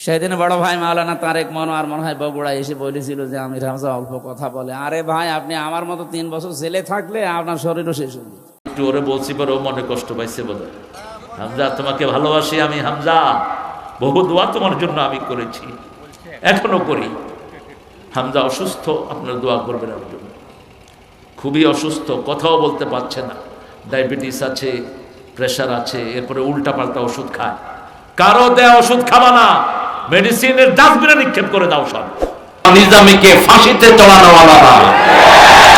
সেদিন বড় ভাই মাওলানা তারেক মনোয়ার মনে হয় বগুড়া এসে বলেছিল যে আমির হামজা অল্প কথা বলে। আরে ভাই, আপনি আমার মতো তিন বছর ছেলে থাকলে আপনার শরীরও শেষ হয়ে। একটু ওরে বলছি পরে ও মনে কষ্ট পাইছে হয়। হামজা, তোমাকে ভালোবাসি আমি, হামজা। বহু দোয়া তোমার জন্য আমি করেছি। এখনও করি। হামজা অসুস্থ, আপনার দোয়া করবেন ওর জন্য। খুবই অসুস্থ, কথাও বলতে পারছে না। ডায়াবেটিস আছে, প্রেশার আছে, এরপরে উল্টা পাল্টা ওষুধ খায়। কারও দেয়া ওষুধ খাবা না। মেডিসিনের ডাস্টবিনে নিক্ষেপ করে দাও সব। নিজামীকে ফাঁসিতে চড়ানো আলাদা।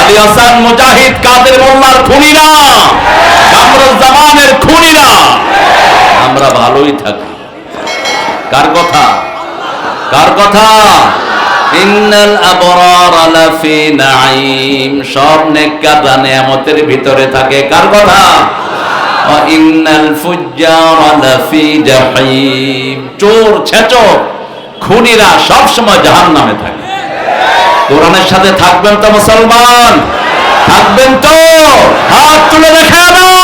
আলী হাসান, মুজাহিদ, কাদের মোল্লার খুনিরা। খুনিরা। আমরা ভালোই থাকি। কার কথা? কার কথা? ইন্নাল আবরার লাফি নাঈম। সব নেককাররা নিয়ামতের ভিতরে থাকে। কার কথা? চোর ছেচক খুনিরা সবসময় জাহান নামে থাকে। কোরআনের সাথে থাকবেন তো মুসলমান? থাকবেন তো? হাত তুলে দেখা দাও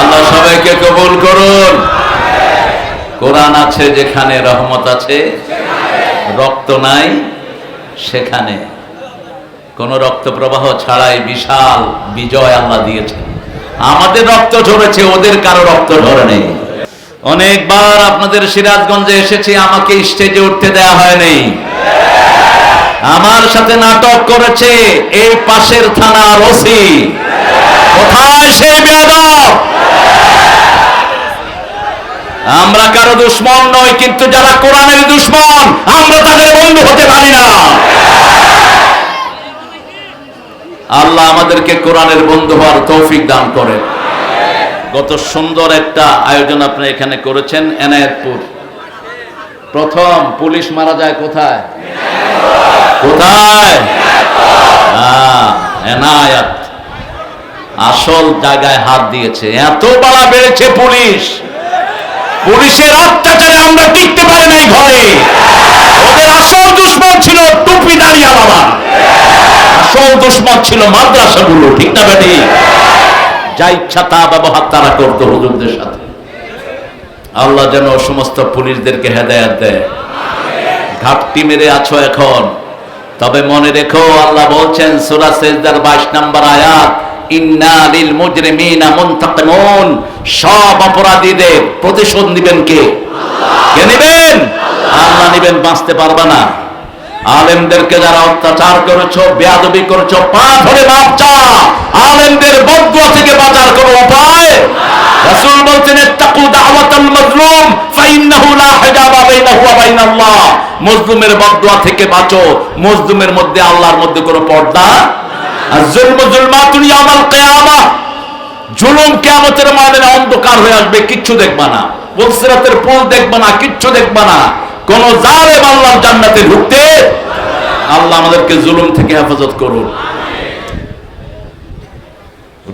আল্লাহ সবাইকে কবুল করুন কোরআন আছে যেখানে রহমত আছে, রক্ত নাই সেখানে। কোন রক্ত প্রবাহ ছাড়াই বিশাল বিজয় আল্লাহ দিয়েছেন। আমাদের রক্ত ঝরেছে, ওদের কারও রক্ত ঝরে নেই। অনেকবার আপনাদের সিরাজগঞ্জে এসেছি, আমাকে স্টেজে উঠতে দেয়া হয়নি আমার সাথে নাটক করেছে, এই পাশের থানার ওসি। কোথায় সেই বেয়াদব? আমরা কারও দুশ্মন নই কিন্তু যারা কোরআনের দুশ্মন আমরা তাদের বন্ধু হতে পারি না। আল্লাহ আমাদেরকে কোরআনের বন্ধু হওয়ার তৌফিক দান করেন। গত সুন্দর একটা আয়োজন আপনি এখানে করেছেন এনায়েতপুর। প্রথম পুলিশ মারা যায় কোথায়? কোথায়? হ্যাঁ, আসল জায়গায় হাত দিয়েছে। এত বাড়া বেড়েছে পুলিশ। পুলিশের অত্যাচারে আমরা টিকতে পারি নাই ঘরে ওদের আসল দুশ্মন ছিল টুপি দাঁড়িয়ে বাবা। আসল দুশ্মন ছিল মাদ্রাসাগুলো, ঠিক না বেটি? যা ইচ্ছা তা ব্যবহার তারা করতো হুজুরদের সাথে। আল্লাহ যেন সমস্ত পুলিশদেরকে হেদায়াত দেয়। ঘাপটি মেরে আছো এখন। তবে মনে রেখো, আল্লাহ বলছেন, সূরা সেজদার 22 নম্বর আয়াত সব অপরাধীদের প্রতিশোধ কে? কে আল্লাহ বাঁচতে না। আলেমদেরকে যারা অত্যাচার করেছ, বেয়াদবি করেছ পা ধরে আলেমদের থেকে বাঁচার কোনো উপায়? রাসূল দাওয়াতাল মাজলুম, ফাইন্নাহু লা হিজাবা বাইনাহু ওয়া বাইনাল্লাহ। মজলুমের থেকে বাঁচো। মজলুমের মধ্যে, আল্লাহর মধ্যে কোনো পর্দা আর জুলমু জুলমাতুন ইয়াউমাল কিয়ামা। জুলুম অন্ধকার হয়ে আসবে, কিচ্ছু দেখবা না। পুলসিরাতের পুল দেখবা না, কিচ্ছু দেখবা না। কোন জান্নাতে ঢুকতে আল্লাহ আমাদেরকে জুলুম থেকে হেফাজত করুন।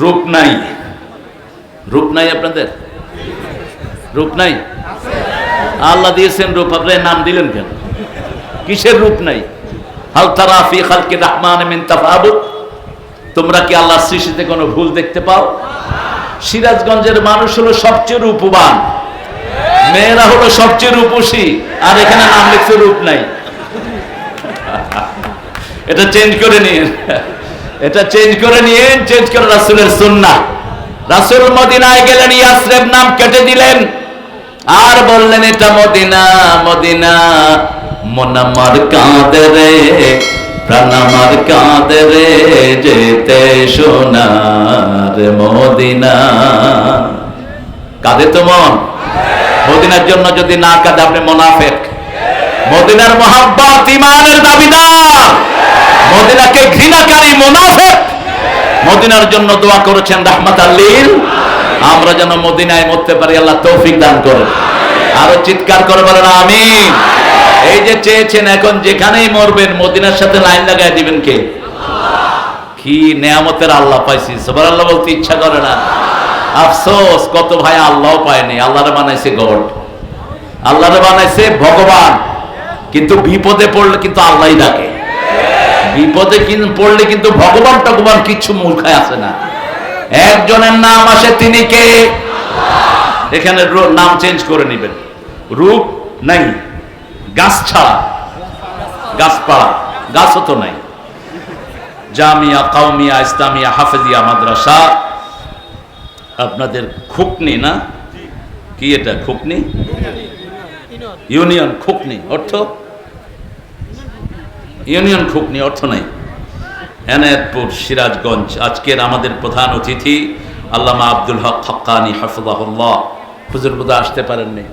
রূপ নাই। রূপ নাই আপনাদের? রূপ নাই? আল্লাহ দিয়েছেন রূপ আপনার নাম দিলেন কেন? কিসের রূপ নাই? হাল ফি খালকি রহমান মিন তাফাবুত তোমরা কি আল্লাহ সৃষ্টিতে কোনো ভুল দেখতে পাও? সিরাজগঞ্জের মানুষ হলো সবচেয়ে রূপবান। মেয়েরা হলো সবচেয়ে রূপসী। আর এখানে নাম লিখছে রূপ নাই। এটা চেঞ্জ করে নিন এটা চেঞ্জ করে নিন চেঞ্জ করে রাসূলের সুন্নাহ। রাসূল মদিনায় গেলেন, ইয়াসরিব নাম কেটে দিলেন। আর বললেন, এটা মদিনা মদিনা, মনামার কাঁদে রে প্রাণ আমার কাঁদে রে যেতে সোনার মদিনা। কাঁদে তো মন? মদিনার জন্য যদি না কাঁদে, আপনি মোনাফেক। মদিনার মোহাব্বত ইমানের দাবিদার। মদিনাকে ঘৃণাকারী মোনাফেক। মদিনার জন্য দোয়া করেছেন রাহমাত আল্লিল আমরা যেন মদিনায় মরতে পারি, আল্লাহ তৌফিক দান করেন। আরও চিৎকার করে বলেন, আমিন। এই যে চেয়েছেন এখন যেখানেই মরবেন, মদিনার সাথে লাইন লাগাই দিবেন কে? কি নেয়ামতের আল্লাহ পাইছি। সবার আল্লাহ বলতে ইচ্ছা করে না। আফসোস, কত ভাই আল্লাহ পায়নি। আল্লাহরে বানাইছে গড। আল্লাহরে বানাইছে ভগবান। কিন্তু বিপদে পড়লে কিন্তু আল্লাহই ডাকে। বিপদে পড়লে কিন্তু ভগবান টগবান কিচ্ছু মূর্খায় আসে না। একজনের নাম আসে, তিনি কে? এখানে নাম চেঞ্জ করে নেবেন। রূপ নাই। গাছ ছাড়া। গাছপাড়া গাছও তো নাই। জামিয়া কাউমিয়া ইসলামিয়া, হাফেজিয়া, মাদ্রাসা। আপনাদের খুকনি না? কি এটা, খুকনি? ইউনিয়ন খুকনি, অর্থ? ইউনিয়ন খুকনি, অর্থ নাই। এনায়তপুর, সিরাজগঞ্জ, আজকের আমাদের প্রধান অতিথি আল্লামা আব্দুল হক হক্কানি, হাফিজাহুল্লাহ। হুজুর বোধহয় আসতে পারেননি।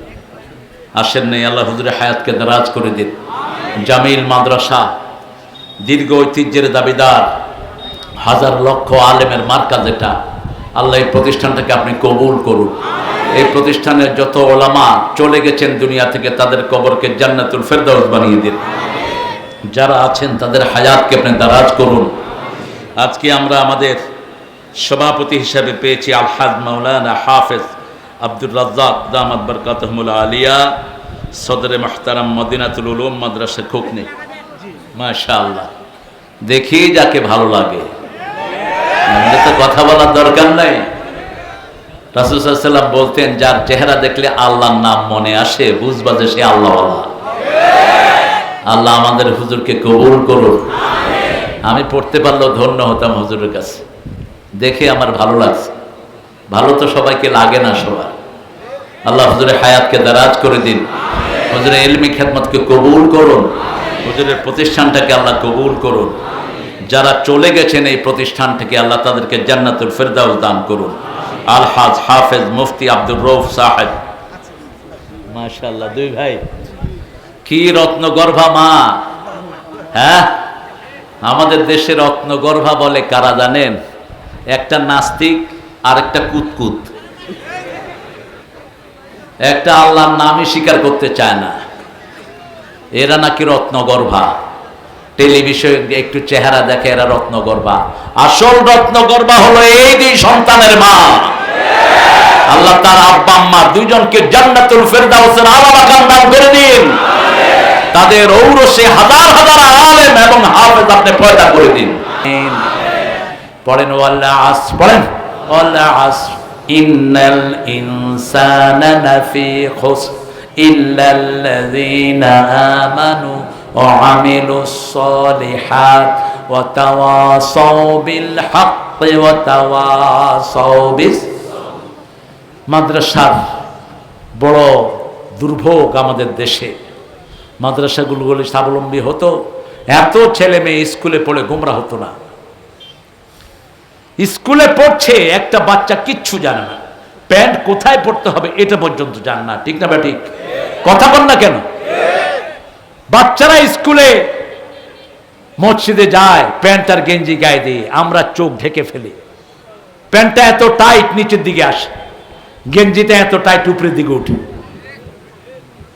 আসেন নাই, আল্লাহ হুজুরের হায়াতকে দারাজ করে দিন। জামিল মাদ্রাসা, দীর্ঘ ঐতিহ্যের দাবিদার, হাজার লক্ষ আলেমের মার্কা যেটা, আল্লাহ এই প্রতিষ্ঠানটাকে আপনি কবুল করুন। এই প্রতিষ্ঠানের যত ওলামা চলে গেছেন দুনিয়া থেকে, তাদের কবরকে জান্নাতুল ফেরদাউস বানিয়ে দিন। যারা আছেন, তাদের হায়াতকে আপনি দারাজ করুন। আজকে আমরা আমাদের সভাপতি হিসাবে পেয়েছি আলহাজ মাওলানা হাফেজ আব্দুর রাজ্জাক দামাদ বরকাতহমুল আলিয়া, সদরে মাহতারাম মদিনাতুল উলুম মাদ্রাসা খুকনি। মাশাআল্লাহ। দেখি যাকে ভালো লাগে। কথা বলার দরকার নাই। রাসুসাল্লাম বলতেন, যার চেহারা দেখলে আল্লাহর নাম মনে আসে বুঝবা যে সে আল্লাহ আল্লাহ। আমাদের হুজুরকে কবুল করুন আমি পড়তে পারলেও ধন্য হতাম হুজুরের কাছে। দেখে আমার ভালো লাগছে। ভালো তো সবাইকে লাগে না সবার। আল্লাহ হুজুরের হায়াতকে দারাজ করে দিন। হুজুরের এলমি খেদমতকে কবুল করুন। হুজুরের প্রতিষ্ঠানটাকে আল্লাহ কবুল করুন। যারা চলে গেছেন এই প্রতিষ্ঠান থেকে আল্লাহ তাদেরকে জান্নাতুল ফেরদাউস দান করুন। আলহাজ হাফেজ মুফতি আব্দুর রৌফ সাহেব। মাশাআল্লাহ, দুই ভাই। কি রত্নগর্ভা মা? হ্যাঁ? আমাদের দেশে রত্নগর্ভা বলে কারা জানেন? একটা নাস্তিক আর একটা কুতকুত। একটা আল্লাহর নামই স্বীকার করতে চায় না। এরা নাকি রত্নগর্ভা। টেলিভিশনে একটু চেহারা দেখে এরা রত্নগর্ভা। আসল রত্নগর্ভা হলো এই দুই সন্তানের মা। আল্লাহ তার আব্বা, আম্মা দুইজনকে জান্নাতুল ফেরদাউসের আলা মাকাম দান করে দিন। তাদের ঔরসে হাজার হাজার আলেম এবং হাফেজ আপনি পয়দা করে দিন। পড়েন ওয়াল্লা আস, পড়েন। ওয়াল্লা আস ইন্নাল ইনসানা লাফি খুসর আমিলুস সালিহাত ওয়া তাওয়াসাউ বিল হাক্কি ওয়া তাওয়াসাউ বিস মাদ্রাসার বড় দুর্ভোগ আমাদের দেশে। মাদ্রাসাগুলো বলে স্বাবলম্বী হতো। এত ছেলে মেয়ে স্কুলে পড়ে গোমরা হতো না। স্কুলে পড়ছে, একটা বাচ্চা কিচ্ছু জানে না। প্যান্ট কোথায় পড়তে হবে এটা পর্যন্ত জানে না, ঠিক না ঠিক? কথা বল না কেন? বাচ্চারা স্কুলে মসজিদে যায়, প্যান্ট আর গেঞ্জি গায়ে দিয়ে, আমরা চোখ ঢেকে ফেলি। প্যান্টটা এত টাইট নিচের দিকে আসে, গেঞ্জিটা এত টাইট উপরের দিকে উঠে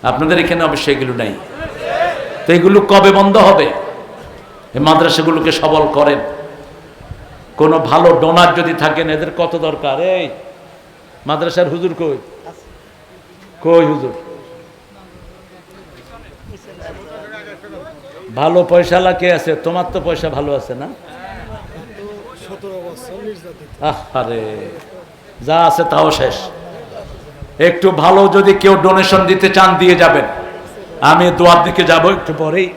আপনাদের এখানে অবশ্যই এগুলো নাই। তো এগুলো কবে বন্ধ হবে? এই মাদ্রাসাগুলোকে সবল করেন। কোনো ভালো ডোনার যদি থাকেন, এদের কত দরকার? এই, মাদ্রাসার হুজুর কই? কই হুজুর? ভালো পয়সালা কে আছে, তোমার তো পয়সা ভালো আছে না? আরে যা আছে তাও শেষ। একটু ভালো যদি কেউ ডোনেশন দিতে চান, দিয়ে যাবেন। আমি দোয়ার দিকে যাব একটু পরেই।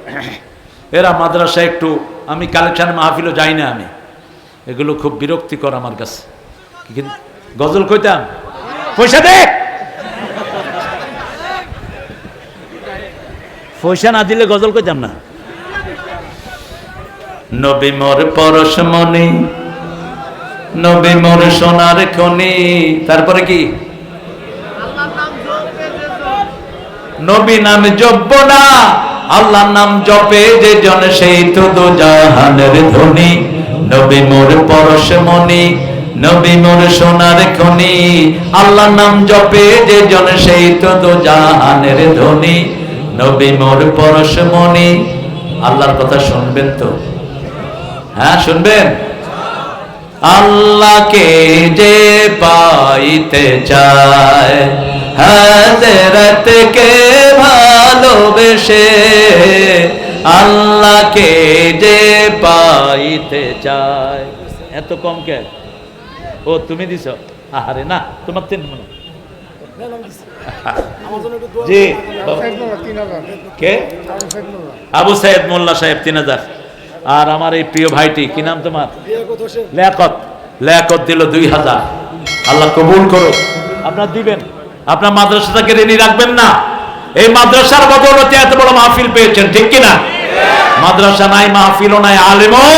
এরা মাদ্রাসা একটু, আমি কালেকশন মাহফিলও যাই না আমি। এগুলো খুব বিরক্তিকর আমার কাছে। গজল কইতাম? পয়সা দে! পয়সা না দিলে গজল কইতাম না। নবী মোর পরশমণি নবী মোর সোনার খনি, তারপরে কি? নবী নাম জপব না আল্লাহ নাম জপে যে জন সেই তো জাহানের ধ্বনি নবী মোর পরশমণি নবী মোর সোনার খনি। আল্লাহ নাম জপে যে জন সেই তো দো জাহানের ধ্বনি নবী মোর পরশমণি আল্লাহর কথা শুনবেন তো? হ্যাঁ শুনবেন? আল্লাহকে যে পাইতে চায়, হাজরতকে ভালোবেসে আল্লাহকে যে পাইতে চায়। এত কম কে? ও, তুমি দিছ? আরে না, তোমার তিন মনে। আবু সাহেব মোল্লা সাহেব, তিন হাজার। আর আমার এই প্রিয় ভাইটি, কি নাম তোমার? লেয়াকত দিল দুই হাজার। আল্লাহ কবুল আপনার দিবেন। আপনার মাদ্রাসাটাকে রাখবেন না। এই মাদ্রাসার বদৌলতে এত বড় মাহফিল পেয়েছেন, ঠিক কিনা? মাদ্রাসা নাই, মাহফিলও নাই, আলেমও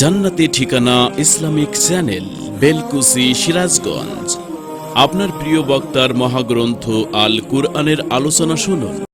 জান্নাতি ঠিকানা ইসলামিক চ্যানেল, বেলকুসি, সিরাজগঞ্জ। আপনার প্রিয় বক্তার মহাগ্রন্থ আল কুরআনের আলোচনা শুনুন।